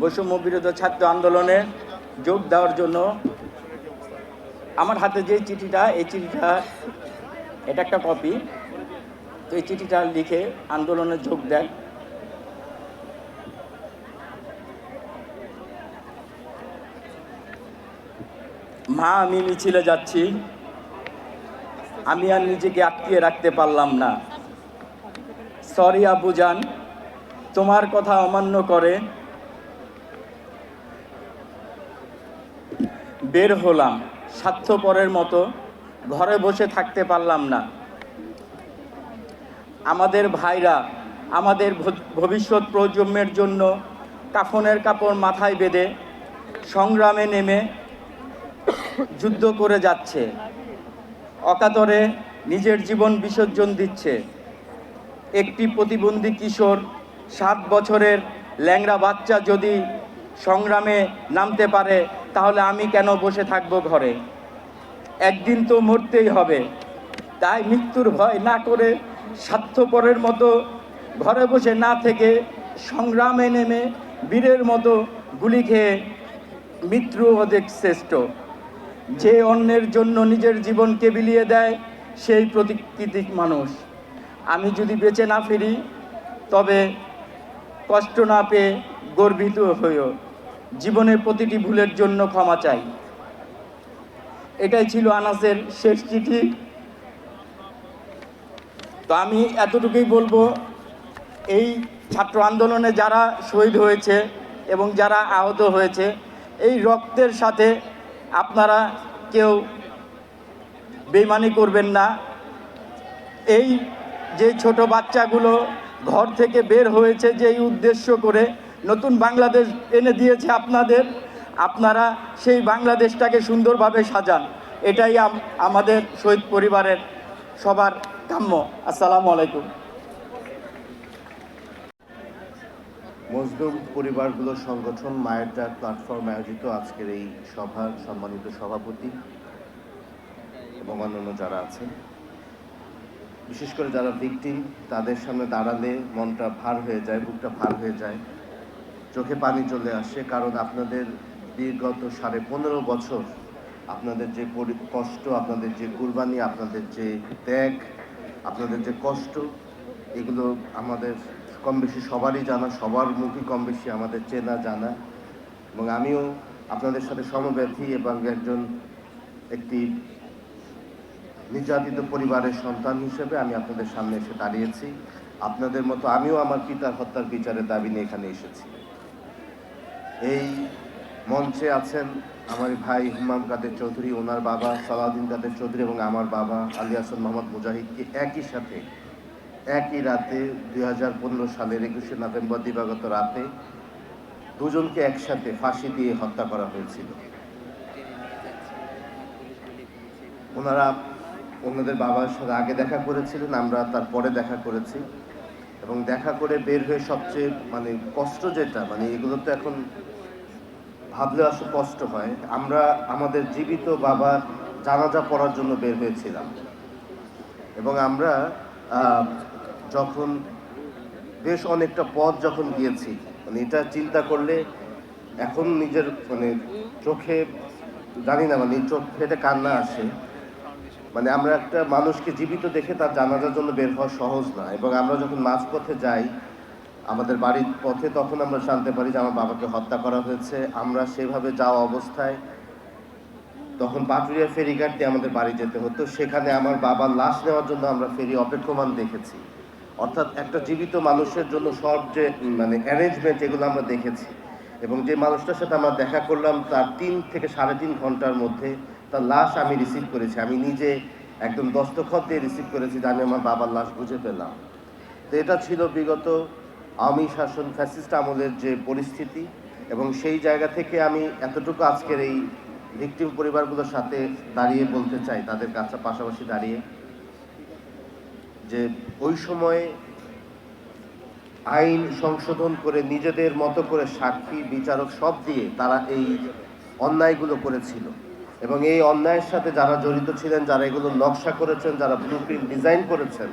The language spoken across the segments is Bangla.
বৈষম্য বিরোধী ছাত্র আন্দোলনে যোগ দেওয়ার জন্য আমার হাতে যে চিঠিটা, এই চিঠিটা, এটা একটা কপি। তো এই চিঠিটা লিখে আন্দোলনে যোগ দেয় মা, আমি মিছিলে যাচ্ছি। আমি আর নিজেকে আটকিয়ে রাখতে পারলাম না। সরি আবুজান তোমার কথা অমান্য করে, বের হলাম। স্বার্থপরের মতো ঘরে বসে থাকতে পারলাম না। আমাদের ভাইরা আমাদের ভবিষ্যৎ প্রজন্মের জন্য কাফনের কাপড় মাথায় বেঁধে সংগ্রামে নেমে যুদ্ধ করে যাচ্ছে। অকাতরে নিজের জীবন বিসর্জন দিচ্ছে। একটি প্রতিবন্ধী কিশোর সাত বছরের ল্যাংরা বাচ্চা যদি সংগ্রামে নামতে পারে, তাহলে আমি কেন বসে থাকব ঘরে? একদিন তো মরতেই হবে। তাই মৃত্যুর ভয় না করে স্বার্থপরের মতো ঘরে বসে না থেকে সংগ্রামে নেমে বীরের মতো গুলি খেয়ে মৃত্যু অধিক শ্রেষ্ঠ। যে অন্যের জন্য নিজের জীবনকে বিলিয়ে দেয়, সেই প্রতিকৃতিক মানুষ। আমি যদি বেঁচে না ফিরি, তবে কষ্ট না পেয়ে গর্বিত হয়েও জীবনের প্রতিটি ভুলের জন্য ক্ষমা চাই। এটাই ছিল আনাসের শেষ চিঠি। তো আমি এতটুকুই বলব, এই ছাত্র আন্দোলনে যারা শহীদ হয়েছে এবং যারা আহত হয়েছে, এই রক্তের সাথে আপনারা কেউ বেইমানি করবেন না। এই যে ছোট বাচ্চাগুলো ঘর থেকে বের হয়েছে যেই উদ্দেশ্য করে নতুন বাংলাদেশ এনে দিয়েছে আপনাদের, আপনারা সেই বাংলাদেশটাকে সুন্দরভাবে সাজান। এটাই আমাদের শহীদ পরিবারের সবার কাম্য। আসসালামু আলাইকুম। মজলুম পরিবারগুলোর সংগঠন মায়ের ডাক প্ল্যাটফর্ম আয়োজিত আজকের এই সভার সম্মানিত সভাপতি এবং অন্যান্য যারা আছেন। বিশেষ করে যারা ভিকটিম তাদের সামনে দাঁড়ালে মনটা ভার হয়ে যায়, বুকটা ভার হয়ে যায়। চোখে পানি চলে আসে, কারণ আপনাদের বিগত সাড়ে পনেরো বছর আপনাদের যে কষ্ট, আপনাদের যে কুরবানি, আপনাদের যে ত্যাগ, আপনাদের যে কষ্ট, এগুলো আমাদের কম বেশি সবারই জানা, সবার মুখই কম বেশি আমাদের চেনা জানা। এবং আমিও আপনাদের সাথে সমব্যথী এবং একজন একটি নির্যাতিত পরিবারের সন্তান হিসেবে আমি আপনাদের সামনে এসে দাঁড়িয়েছি। আপনাদের মতো আমিও আমার পিতার হত্যার বিচারের দাবি নিয়ে এখানে এসেছি। এই মঞ্চে আছেন আমার ভাই হুমাম কাদের চৌধুরী, ওনার বাবা সালাউদ্দিন কাদের চৌধুরী এবং আমার বাবা আলী হাসান মোহাম্মদ মুজাহিদকে একই সাথে, একই রাতে দুই হাজার পনেরো সালের একুশে নভেম্বর দিবাগত রাতে দুজনকে একসাথে ফাঁসি দিয়ে হত্যা করা হয়েছিল। ওনারা ওনাদের বাবার সাথে আগে দেখা করেছিলেন, আমরা তারপরে দেখা করেছি। এবং দেখা করে বের হয়ে সবচেয়ে মানে কষ্ট যেটা মানে এগুলো তো এখন ভাবলে আসলে কষ্ট হয়। আমরা আমাদের জীবিত বাবার জানাজা পড়ার জন্য বের হয়েছিলাম। এবং আমরা যখন বেশ অনেকটা পথ যখন গিয়েছি মানে এটা চিন্তা করলে এখন নিজের মানে চোখে জানি না মানে চোখ ফেটে কান্না আসে। মানে আমরা একটা মানুষকে জীবিত দেখে তার জানাজার জন্য বের হওয়া সহজ না। এবং আমরা যখন মাঝপথে যাই, আমাদের বাড়ির পথে তখন আমরা জানতে পারি যে আমার বাবাকে হত্যা করা হয়েছে। আমরা সেভাবে যাওয়া অবস্থায় তখন পাটুরিয়া ফেরিঘাট দিয়ে আমাদের বাড়ি যেতে হতো। সেখানে আমার বাবার লাশ নেওয়ার জন্য আমরা ফেরি অপেক্ষমান দেখেছি। অর্থাৎ একটা জীবিত মানুষের জন্য সব যে মানে অ্যারেঞ্জমেন্ট এগুলো আমরা দেখেছি। এবং যে মানুষটার সাথে আমরা দেখা করলাম, তার তিন থেকে সাড়ে তিন ঘণ্টার মধ্যে তার লাশ আমি রিসিভ করেছি। আমি নিজে একদম দস্তখত দিয়ে রিসিভ করেছি যে আমি আমার বাবার লাশ বুঝে পেলাম। তো এটা ছিল বিগত আমি শাসন ফ্যাসিস্ট আমলের যে পরিস্থিতি এবং সেই জায়গা থেকে আমি এতটুকু আজকের এই ভিকটিম পরিবারগুলোর সাথে দাঁড়িয়ে বলতে চাই, তাদের কাছে পাশাপাশি দাঁড়িয়ে। যে ওই সময়ে আইন সংশোধন করে নিজেদের মতো করে সাক্ষী, বিচারক সব দিয়ে তারা এই অন্যায়গুলো করেছিল। এবং এই অন্যায়ের সাথে যারা জড়িত ছিলেন, যারা এগুলো নকশা করেছেন, যারা ব্লু ডিজাইন করেছেন,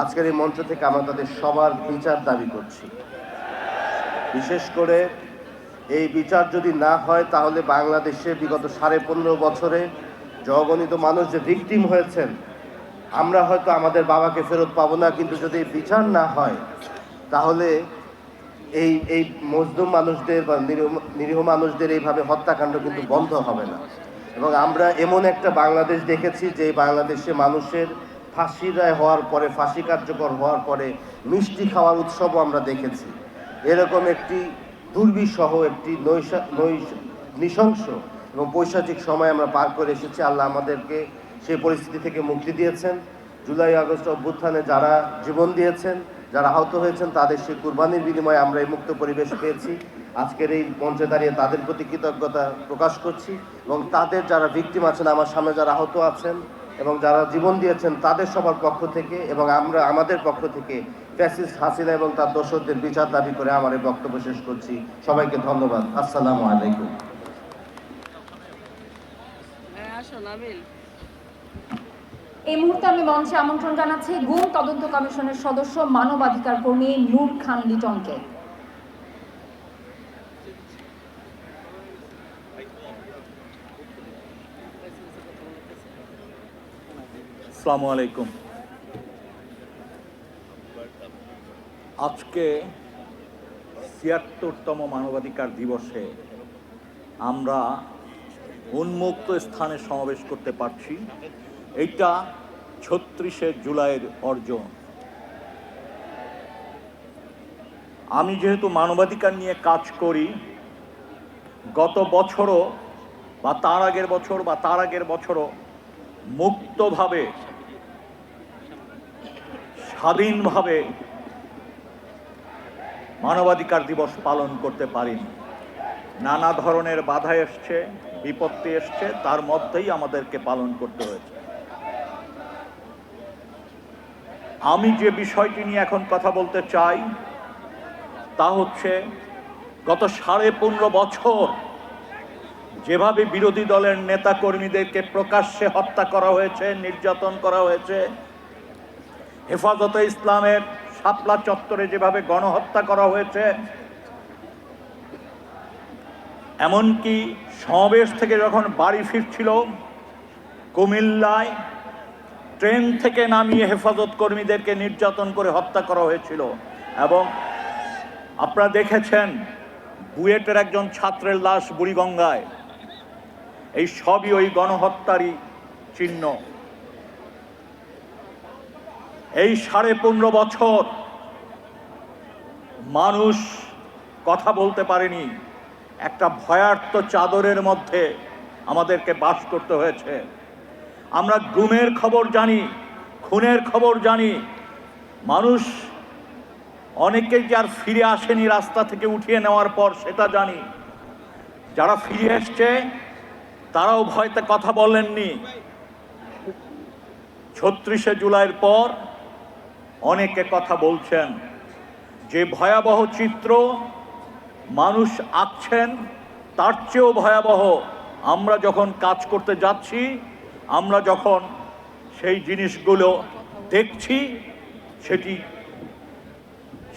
আজকের এই মঞ্চ থেকে আমরা তাদের সবার বিচার দাবি করছি। বিশেষ করে এই বিচার যদি না হয়, তাহলে বাংলাদেশে বিগত সাড়ে পনেরো বছরে জগণিত মানুষ যে ভিকটিম হয়েছেন, আমরা হয়তো আমাদের বাবাকে ফেরত পাবো না, কিন্তু যদি বিচার না হয়, তাহলে এই এই মজদুম মানুষদের বা নিরীহ মানুষদের এইভাবে হত্যাকাণ্ড কিন্তু বন্ধ হবে না। এবং আমরা এমন একটা বাংলাদেশ দেখেছি যে বাংলাদেশে মানুষের ফাঁসি রায় হওয়ার পরে, ফাঁসি কার্যকর হওয়ার পরে মিষ্টি খাওয়ার উৎসবও আমরা দেখেছি। এরকম একটি দুর্বিসহ একটি নৈশা, নৈশ, নৃশংস এবং পৈশাচিক সময় আমরা পার করে এসেছি। আল্লাহ আমাদেরকে সেই পরিস্থিতি থেকে মুক্তি দিয়েছেন। জুলাই, আগস্ট অভ্যুত্থানে যারা জীবন দিয়েছেন যারা আহত হয়েছেন, তাদের সেই কুরবানির বিনিময়ে আমরা এই মুক্ত পরিবেশ পেয়েছি। আজকের এই মঞ্চে দাঁড়িয়ে তাদের প্রতি কৃতজ্ঞতা প্রকাশ করছি এবং তাদের যারা ভিকটিম আছেন, আমার সামনে যারা আহত আছেন এবং যারা জীবন দিয়েছেন, তাদের সবার পক্ষ থেকে এবং আমরা আমাদের পক্ষ থেকে ফ্যাসিস্ট হাসিনা এবং তার দোষরদের বিচার দাবি করে আমার এই বক্তব্য শেষ করছি। সবাইকে ধন্যবাদ। আসসালামু আলাইকুম। হ্যাঁ এই মুহূর্তে আমি মঞ্চে আমন্ত্রণ জানাচ্ছি গুম তদন্ত কমিশনের সদস্য মানবাধিকার কর্মী নূর খান লিটনকে। আলাইকুম। আজকে ছিয়াত্তরতম মানবাধিকার দিবসে আমরা উন্মুক্ত স্থানে সমাবেশ করতে পারছি। এইটা ছত্রিশে জুলাইয়ের অর্জন। আমি যেহেতু মানবাধিকার নিয়ে কাজ করি, গত বছরও বা তার আগের বছর বা তার আগের বছরও মুক্তভাবে, স্বাধীনভাবে মানবাধিকার দিবস পালন করতে পারিনি। নানা ধরনের বাধা এসছে, বিপত্তি এসছে, তার মধ্যেই আমাদেরকে পালন করতে হয়েছে। আমি যে বিষয়টি নিয়ে এখন কথা বলতে চাই, তা হচ্ছে গত সাড়ে পনেরো বছর যেভাবে বিরোধী দলের নেতা কর্মীদেরকে প্রকাশ্যে হত্যা করা হয়েছে, নির্যাতন করা হয়েছে, হেফাজতে ইসলামের শাপলা চত্বরে যেভাবে গণহত্যা করা হয়েছে, এমনকি সমাবেশ থেকে যখন বাড়ি ফিরছিল কুমিল্লায় ট্রেন থেকে নামিয়ে হেফাজত কর্মীদেরকে নির্যাতন করে হত্যা করা হয়েছিল। এবং আপনারা দেখেছেন, বুয়েটের একজন ছাত্রের লাশ বুড়িগঙ্গায়। এই সবই ওই গণহত্যারই চিহ্ন। এই সাড়ে পনেরো বছর মানুষ কথা বলতে পারেনি। একটা ভয়ার্থ চাদরের মধ্যে আমাদেরকে বাস করতে হয়েছে। আমরা গুমের খবর জানি, খুনের খবর জানি। মানুষ অনেকেই যার ফিরে আসেনি রাস্তা থেকে উঠিয়ে নেওয়ার পর সেটা জানি। যারা ফিরে এসছে, তারাও ভয়তে কথা বলেননি। ছত্রিশে জুলাইয়ের পর অনেকে কথা বলছেন। যে ভয়াবহ চিত্র মানুষ আঁকছেন, তার চেয়েও ভয়াবহ আমরা যখন কাজ করতে যাচ্ছি আমরা যখন সেই জিনিসগুলো দেখছি, সেটি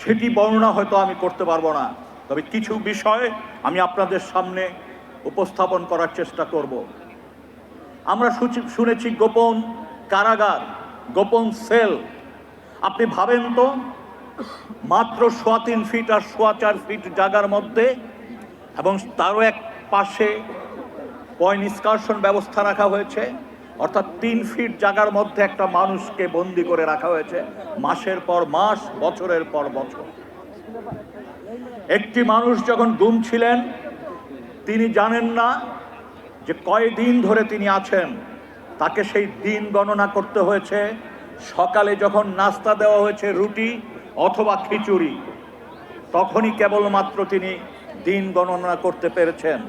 সেটি বর্ণনা হয়তো আমি করতে পারব না। তবে কিছু বিষয় আমি আপনাদের সামনে উপস্থাপন করার চেষ্টা করব। আমরা শুনেছি গোপন কারাগার, গোপন সেল। আপনি ভাবেন তো, মাত্র সোয়া তিন ফিট আর সোয়া চার ফিট জায়গার মধ্যে এবং তারও এক পাশে পয় নিষ্কাশন ব্যবস্থা রাখা হয়েছে। অর্থাৎ তিন ফিট জায়গার মধ্যে একটা মানুষকে বন্দি করে রাখা হয়েছে। মাসের পর মাস, বছরের পর বছর। একটি মানুষ যখন গুম ছিলেন, তিনি জানেন না যে কয়দিন ধরে তিনি আছেন। তাকে সেই দিন গণনা করতে হয়েছে। সকালে যখন নাস্তা দেওয়া হয়েছে, রুটি অথবা খিচুড়ি, তখনই কেবলমাত্র তিনি দিন গণনা করতে পেরেছেন।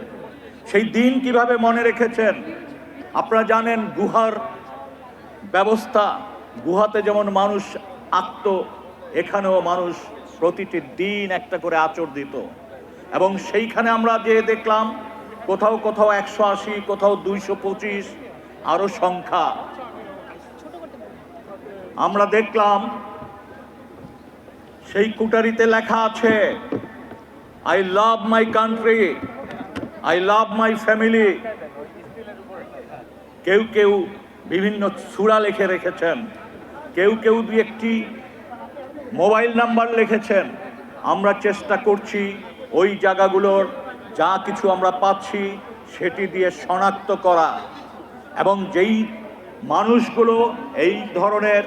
সেই দিন কীভাবে মনে রেখেছেন? আপনারা জানেন গুহার ব্যবস্থা, গুহাতে যেমন মানুষ আঁকত এখানেও মানুষ প্রতিটি দিন একটা করে আচর দিত। এবং সেইখানে আমরা যে দেখলাম, কোথাও কোথাও একশো আশি, কোথাও দুইশো পঁচিশ আরও সংখ্যা। আমরা দেখলাম, সেই কুটারিতে লেখা আছে I love my country I love my family কেউ কেউ বিভিন্ন সুরা লিখে রেখেছেন। কেউ কেউ দু একটি মোবাইল নাম্বার লিখেছেন। আমরা চেষ্টা করছি ওই জায়গাগুলোর যা কিছু আমরা পাচ্ছি সেটি দিয়ে শনাক্ত করা। এবং যেই মানুষগুলো এই ধরনের